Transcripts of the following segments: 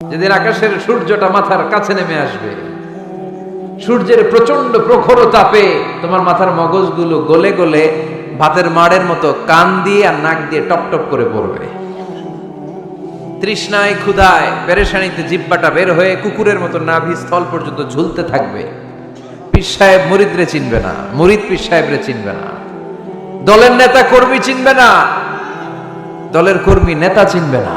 যেদিন আকাশের সূর্যটা মাথার কাছে নেমে আসবে, সূর্যের প্রচণ্ড প্রখর তাপে তোমার মাথার মগজগুলো গলে গলে ভাতের মাড়ের মতো কান দিয়ে আর নাক দিয়ে টপ টপ করে পড়বে। তৃষ্ণায় ক্ষুধায় পেরেশানিতে জিব্বাটা বের হয়ে কুকুরের মতো নাভি স্থল পর্যন্ত ঝুলতে থাকবে। পীর সাহেব মুরিদরে চিনবে না, মুরিদ পীর সাহেবরে চিনবে না। দলের নেতা কর্মী চিনবে না, দলের কর্মী নেতা চিনবে না।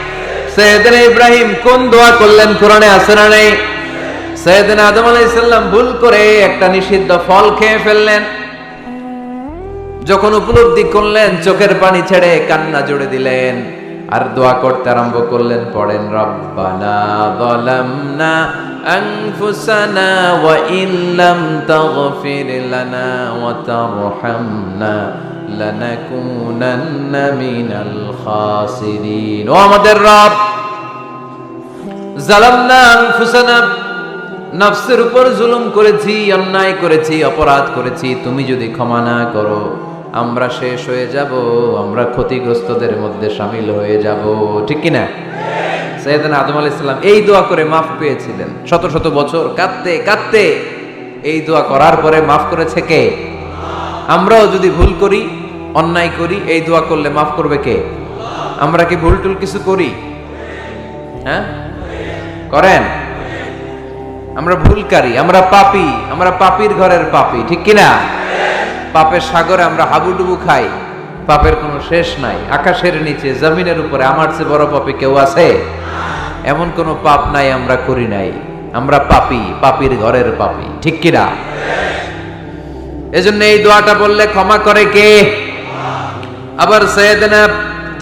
সৈয়দনা ইব্রাহিম কোন দোয়া করলেন? কোরআনে না নাই? সৈয়দনা আদম আলাইহিস সালাম ভুল করে একটা নিষিদ্ধ ফল খেয়ে ফেললেন। যখন উপলব্ধি করলেন, চোখের পানি ছেড়ে কান্না জুড়ে দিলেন। আর দোয়া করতে আরম্ভ করলেন, পড়েন, রব্বানা ওয়া অন্যায় করেছি, অপরাধ করেছি, তুমি যদি ক্ষমা না করো, আমরা শেষ হয়ে যাব, আমরা ক্ষতিগ্রস্তদের মধ্যে সামিল হয়ে যাব। ঠিক কি না? সৈয়দান আদম আলাইহিস সালাম এই দোয়া করে মাফ পেয়েছিলেন। শত শত বছর কাঁদতে কাঁদতে এই দোয়া করার পরে মাফ করেছে কে? আমরাও যদি ভুল করি অন্যায় করি, এই দোয়া করলে মাফ করবে কে? আমরা কি ভুল টুল কিছু করি? হ্যাঁ? করেন? আমরা ভুলকারী, আমরা পাপি, আমরা পাপীর ঘরের পাপী, ঠিক কিনা? পাপের সাগরে আমরা হাবুডুবু খাই, পাপের কোনো শেষ নাই, আকাশের নিচে, জমিনের উপরে, আমার চেয়ে বড় পাপী কেউ আছে? এমন কোনো পাপ নাই আমরা করি নাই, আমরা পাপি, পাপির ঘরের পাপী, ঠিক কিনা? এজন্য এই দোয়াটা বললে ক্ষমা করে কে? আবার সৈয়দনা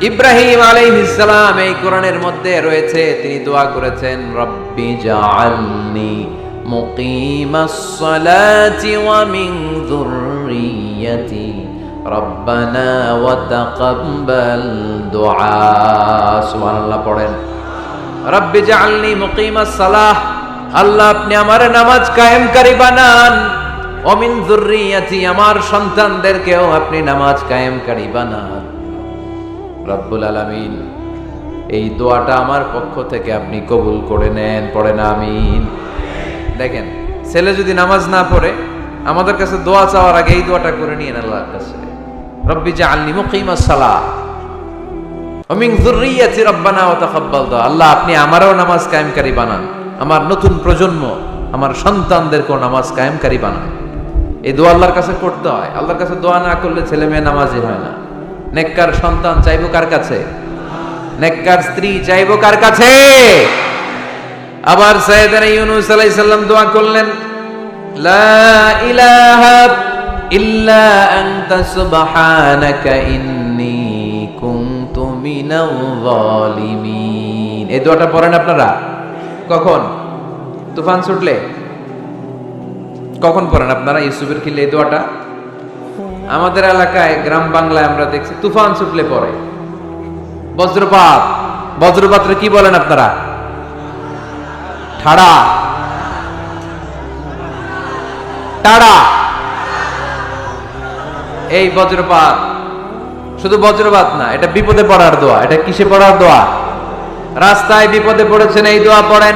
ইব্রাহিম আলাইহিস সালাম এই কোরআনের মধ্যে রয়েছে, তিনি দোয়া করেছেন, রব্বি জাআলনি মুকিমাস সালাতি ওয়া মিন যুররিয়াতি, রব্বানা ওয়া তাকাব্বাল দুআ। সুবহানাল্লাহ পড়েন। রব্বি জাআলনি মুকিমাস সালাহ আল্লাহ আপনি আমার নামাজ কায়েমকারী বানান। অমিন যুররিয়াতি আমার সন্তানদেরকেও আপনি নামাজ কায়েমকারী বানান। রব্বুল আলামিন, এই দোয়াটা আমার পক্ষ থেকে আপনি কবুল করে নেন পড়েন আমিন। দেখেন, ছেলে যদি নামাজ না পড়ে, আমাদের কাছে দোয়া চাওয়ার আগে এই দোয়াটা করে নিয়ে আল্লাহর কাছে। রব্বি জাআলনি মুকিমাস সালা অমিন যুররিয়াতি রব্বানা ওয়া তাকাব্বাল দোয়া আল্লাহ, আপনি আমারও নামাজ কায়েমকারী বানান। আমার নতুন প্রজন্ম, আমার সন্তানদেরকেও নামাজ কায়েমকারী বানান। এই দোয়া আল্লাহর কাছে করতে হয়। আল্লাহর কাছে দোয়া না করলে ছেলে মেয়ে নামাজি হয় না। নেককার সন্তান চাইব কার কাছে? নেককার স্ত্রী চাইব কার কাছে? আবার সাইয়েদানা ইউনুস আলাইহিস সালাম দোয়া করলেন, লা ইলাহা ইল্লা আনতা সুবহানাকা ইন্নী কুনতু মিনাল এই দোয়াটা পড়েন আপনারা? কখন? তুফান ছুটলে? কখন পড়েন আপনারা ইউসুফের খিলে এই দোয়াটা? আমাদের এলাকায় গ্রাম বাংলায় আমরা দেখছি, তুফান ছুটলে পরে বজ্রপাত, বজ্রপাত্রে কি বলেন আপনারা? ঠাড়া। টাড়া। এই বজ্রপাত, শুধু বজ্রপাত না, এটা বিপদে পড়ার দোয়া, এটা কিসে পড়ার দোয়া? রাস্তায় বিপদে পড়েছেন, এই দোয়া পড়েন।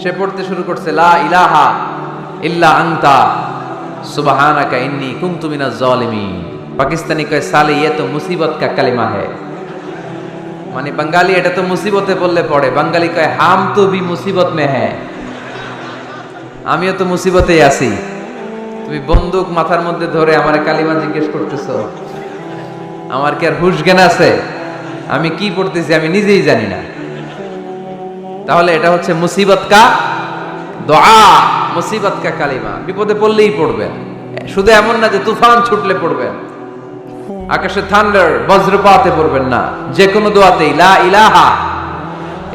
সে পড়তে শুরু করছে, লা ইলাহা ইল্লা আংতা সুবাহানাকা ইন্নি কুন্তু মিনা জলিমি পাকিস্তানি কয়, সালে ইয়ে তো মুসিবত কা কালিমা হে। মানে বাঙালি এটা তো মুসিবতে বললে পড়ে, বাঙালি কয়, হাম তো বি মুসিবত মে হ্যাঁ আমিও তো মুসিবতেই আছি। তুমি বন্দুক মাথার মধ্যে ধরে আমার কালিমা জিজ্ঞেস করতেছো। আমার কি আর হুশ জ্ঞান আছে? আমি কি পড়তেছি আমি নিজেই জানি না। তাহলে এটা হচ্ছে মুসিবত কা দোয়া, মুসিবত কা কালিমা। বিপদে পড়লেই পড়বেন শুধু এমন না যে তুফান ছুটলে পড়বেন আকাশে থান্ডার, বজ্রপাতে পড়বেন না। যে কোনো দোয়াতেই, লা ইলাহা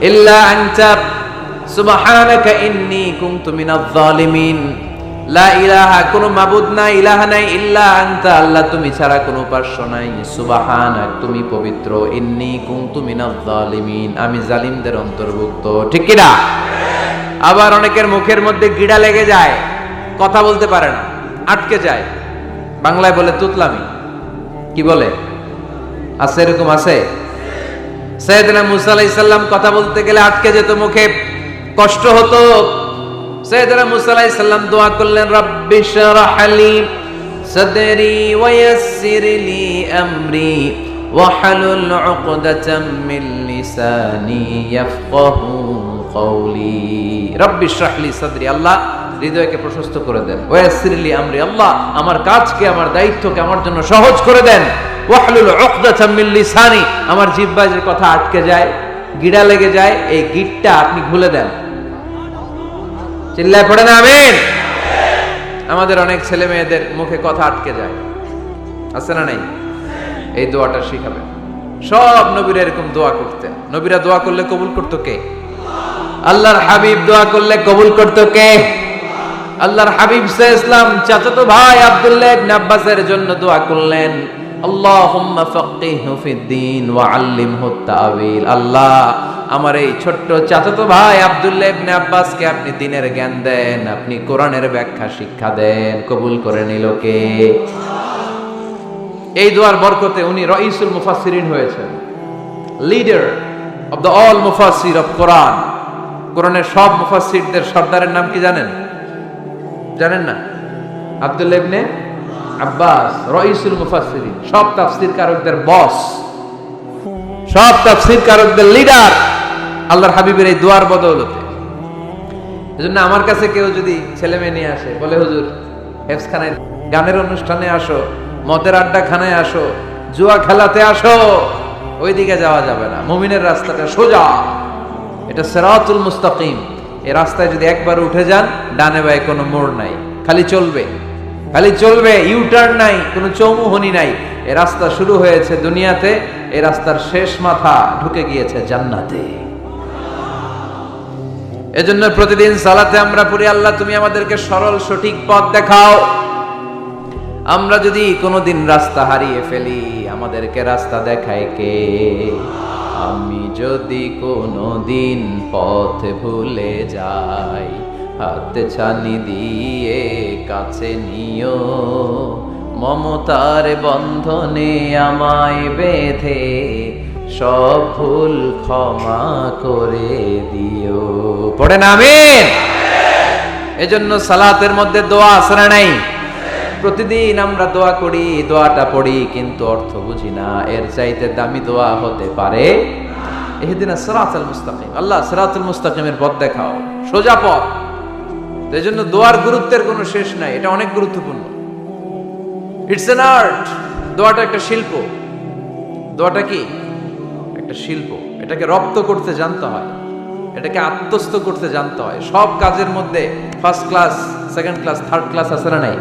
ইল্লা আনতা, সুবহানাকা ইন্নী কুনতু মিনাজ জালিমিন লা ইলাহা, কোনো মাবুদ নাই, ইলাহা নাই আল্লাহ, তুমি ছাড়া কোনো নাই। তুমি পবিত্র। ইন্নী আমি জালিমদের অন্তর্ভুক্ত। ঠিক কি না আবার অনেকের মুখের মধ্যে গিড়া লেগে যায়, কথা বলতে পারে না, আটকে যায়। বাংলায় বলে তুতলামি। কি বলে? আছে এরকম, আছে? সৈয়দনা মুসা আলাইহিস সালাম কথা বলতে গেলে আটকে যেত মুখে। কষ্ট হতো। সৈয়দনা মুসা আলাইহিস সালাম দোয়া করলেন, রাব্বি শরহ লি সাদরি লি আমরি ওয়াহলুল উকদাতাম মিন লিসানি ইয়াফকাহু কওলি। রাব্বি শরহ লি সাদরি, আল্লাহ হৃদয়কে প্রশস্ত করে দেন। ওয়াসির লি আমরি, আল্লাহ আমার কাজকে, আমার দায়িত্বকে আমার জন্য সহজ করে দেন। ওয়াহলুল উকদাতাম মিন লিসানি, আমার জিহ্বায় যে কথা আটকে যায়, গিড়া লেগে যায়, এই গিটটা আপনি খুলে দেন। চিল্লায় পড়ে না, আমিন। আমাদের অনেক ছেলে মেয়েদের মুখে কথা আটকে যায়। আছে না নাই? এই দোয়াটা শিখাবে। সব নবীরা এরকম দোয়া করতে নবীরা দোয়া করলে কবুল করতো কে? আল্লাহর হাবিব দোয়া করলে কবুল করতো কে? আল্লাহর হাবিব সে ইসলাম চাচাতো ভাই আব্দুল্লাহ আব্বাসের জন্য দোয়া করলেন। আল্লাহুম্মা ফাক্কিহু ওয়া আল্লিমহু তাওয়িল আল্লাহ, আমার এই ছোট্ট চাচাতো ভাই আব্দুল্লাহ আব্বাসকে আপনি দিনের জ্ঞান দেন, আপনি কোরআনের ব্যাখ্যা শিক্ষা দেন, কবুল করে নিল এই দোয়ার বরকতে উনি রইসুল মুফাসসিরিন হয়েছেন। লিডার অফ দ্য অল মুফাসসির অফ কোরআন। কোরআনের সব মুফাসসিরদের সর্দারের নাম কি জানেন? জানেন না? আব্দুল্লাহ ইবনে আব্বাস, রইসুল মুফাসসিরিন, সব তাফসীর কারকদের বস সব তাফসীর কারকদের লিডার আল্লাহর হাবিবের এই দোয়ার বদৌলতে। এজন্য আমার কাছে কেউ যদি ছেলে মেয়ে নিয়ে আসে, বলে, হুজুর, হেফসখানায় গানের অনুষ্ঠানে আসো, মদের আড্ডা খানায় আসো, জুয়া খেলাতে আসো, ওইদিকে যাওয়া যাবে না, মুমিনের রাস্তাটা সোজা। এটা সেরাতুল মুস্তাকিম। এই রাস্তায় যদি একবার উঠে যান, ডানে বায়ে কোনো মোড় নাই, খালি চলবে। খালি চলবে ইউ টার্ন নাই, কোনো চৌমুহনি নাই। এ রাস্তা শুরু হয়েছে দুনিয়াতে এই রাস্তার শেষ মাথা ঢুকে গিয়েছে জান্নাতে। এজন্য প্রতিদিন সালাতে আমরা পড়ি, আল্লাহ, তুমি আমাদেরকে সরল সঠিক পথ দেখাও। আমরা যদি কোনোদিন রাস্তা হারিয়ে ফেলি, আমাদেরকে রাস্তা দেখায় কে? আমি যদি কোনোদিন পথ ভুলে যাই হাত ছানি দিয়ে কাছে নিও। মমতার বন্ধনে আমায় বেঁধে সব ভুল ক্ষমা করে দিও। পড়ে না এজন্য সালাতের মধ্যে দোয়া আসরা নাই? প্রতিদিন আমরা দোয়া করি, দোয়াটা পড়ি, কিন্তু অর্থ বুঝি না। এর চাইতে দামি দোয়া হতে পারে এদিনা সিরাতুল মুস্তাকিম। আল্লাহ সিরাতুল মুস্তাকিমের পথ দেখাও। সোজা পথ। এই জন্য দোয়ার গুরুত্বের কোনো শেষ নাই, এটা অনেক গুরুত্বপূর্ণ। ইটস এন আর্ট দোয়াটা একটা শিল্প। দোয়াটা কি? একটা শিল্প। এটাকে রপ্ত করতে জানতে হয়। এটাকে আত্মস্থ করতে জানতে হয়। সব কাজের মধ্যে first class second class third class আছে না নাই?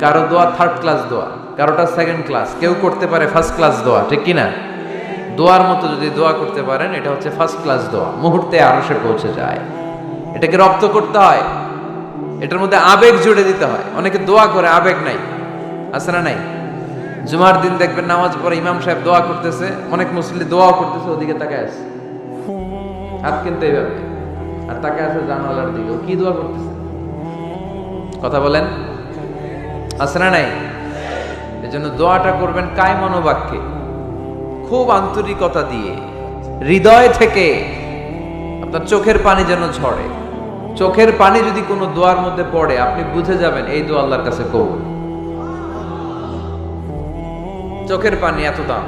কারও দোয়া থার্ড ক্লাস দোয়া, কারোটা সেকেন্ড ক্লাস কেউ করতে পারে ফার্স্ট ক্লাস দোয়া, ঠিক কি না? দোয়ার মতো যদি দোয়া করতে পারেন, এটা হচ্ছে ফার্স্ট ক্লাস দোয়া। মুহূর্তে আরও সে পৌঁছে যায়। এটাকে রপ্ত করতে হয়। এটার মধ্যে আবেগ জুড়ে দিতে হয়। অনেকে দোয়া করে, আবেগ নাই। আছে না নাই? জুমার দিন দেখবেন নামাজ পড়ে ইমাম সাহেব দোয়া করতেছে, অনেক মুসলিম দোয়াও করতেছে, ওদিকে তাকায় আছে। হাত কিন্তু এইভাবে। আর তাকায় আছে জানালার দিকে। কি দোয়া করতেছে? কথা বলেন। আছে না নাই? এই জন্য দোয়াটা করবেন কায় মনোবাক্যে খুব আন্তরিকতা দিয়ে। হৃদয় থেকে আপনার চোখের পানি যেন ঝরে। চোখের পানি যদি কোনো দোয়ার মধ্যে পড়ে, আপনি বুঝে যাবেন এই দোয়া আল্লাহর কাছে কবুল। চোখের পানি এত দাম।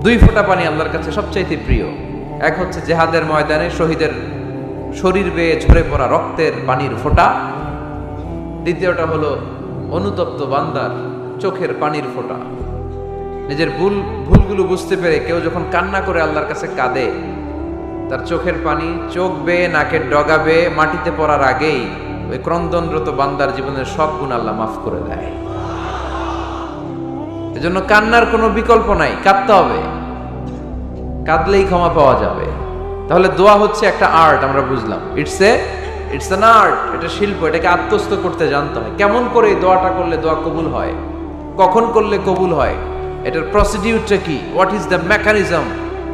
দুই ফোঁটা পানি আল্লাহর কাছে সবচাইতে প্রিয়। এক হচ্ছে জেহাদের ময়দানে শহীদের শরীর বেয়ে ঝরে পড়া রক্তের পানির ফোঁটা। দ্বিতীয়টা হলো অনুতপ্ত বান্দার চোখের পানির ফোঁটা। নিজের ভুল, ভুলগুলো বুঝতে পেরে কেউ যখন কান্না করে আল্লাহর কাছে কাঁদে তার চোখের পানি চোখ বেয়ে নাকের ডগা বেয়ে মাটিতে পড়ার আগেই ওই ক্রন্দনরত বান্দার জীবনের সব গুণ আল্লাহ মাফ করে দেয়। এজন্য কান্নার কোনো বিকল্প নাই, কাঁদতে হবে। কাঁদলেই ক্ষমা পাওয়া যাবে। তাহলে দোয়া হচ্ছে একটা আর্ট, আমরা বুঝলাম। It's a it's an art এটা শিল্প, এটাকে আত্মস্থ করতে জানতে হয়। কেমন করে এই দোয়াটা করলে দোয়া কবুল হয়? কখন করলে কবুল হয়? এটার প্রসিডিউরটা কি? What is the mechanism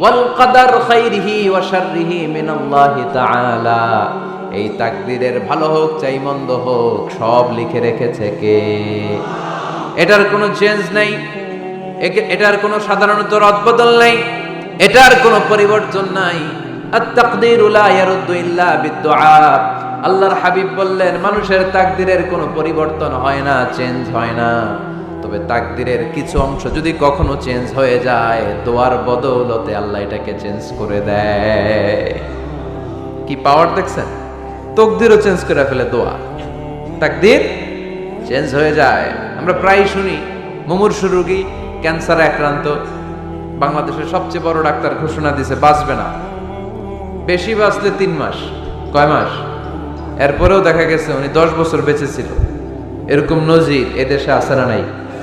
ওয়াল কাদার খাইরিহি ওয়া শাররিহি মিনাল্লাহি এই তাকদিরের ভালো হোক, চাই মন্দ হোক, সব লিখে রেখেছে কে? এটার কোনো চেঞ্জ নাই। এটার কোনো সাধারণত রদবদল নাই। এটার কোনো পরিবর্তন নাই। আল্লাহর হাবিব বললেন, মানুষের তাকদিরের কোনো পরিবর্তন হয় না চেঞ্জ হয় না। তবে তাকদিরের কিছু অংশ যদি কখনো চেঞ্জ হয়ে যায়, দোয়ার বদৌলতে আল্লাহ এটাকে চেঞ্জ করে দেয়। কি পাওয়ার দেখছেন? তকদিরও চেঞ্জ করে ফেলে দোয়া। তাকদির চেঞ্জ হয়ে যায়। আমরা প্রায় শুনি, মুমূর্ষু রোগী ক্যান্সারে আক্রান্ত, বাংলাদেশের সবচেয়ে বড় ডাক্তার ঘোষণা দিছে, বাঁচবে না। বেশি বাঁচলে তিন মাস, কয় মাস? এরপরেও দেখা গেছে উনি দশ বছর বেঁচে ছিল। এরকম নজির এদেশে আছে না নাই?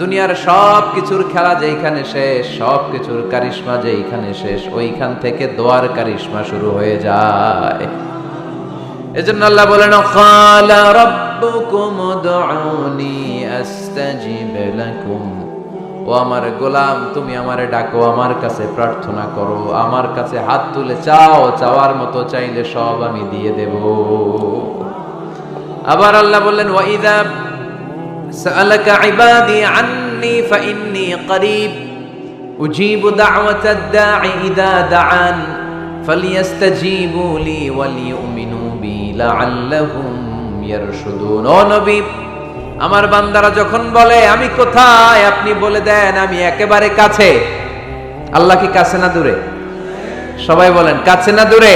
দুনিয়ার সব কিছুর খেলা যেইখানে শেষ সব কিছুর কারিশমা যেইখানে শেষ, ওইখান থেকে দোয়ার কারিশমা শুরু হয়ে যায়। এজন্য আল্লাহ বলেন খালা রাব্বুকুম উদউনি আস্তাজিব লাকুম। ও আমার গোলাম, তুমি আমারে ডাকো, আমার কাছে প্রার্থনা করো, আমার কাছে হাত তুলে চাও, চাওয়ার মতো চাইলে সব আমি দিয়ে দেব। আবার আল্লাহ বললেন ওয়াইদা سألك عبادي عني فإني قريب أجيب دعوة الداع إذا دعان فليستجيبوا لي وليؤمنوا بي لعلهم يرشدون ও নবী আমার বান্দারা যখন বলে আমি কোথায় আপনি বলে দেন আমি একেবারে কাছে আল্লাহ কি কাছে না দূরে সবাই বলেন কাছে না দূরে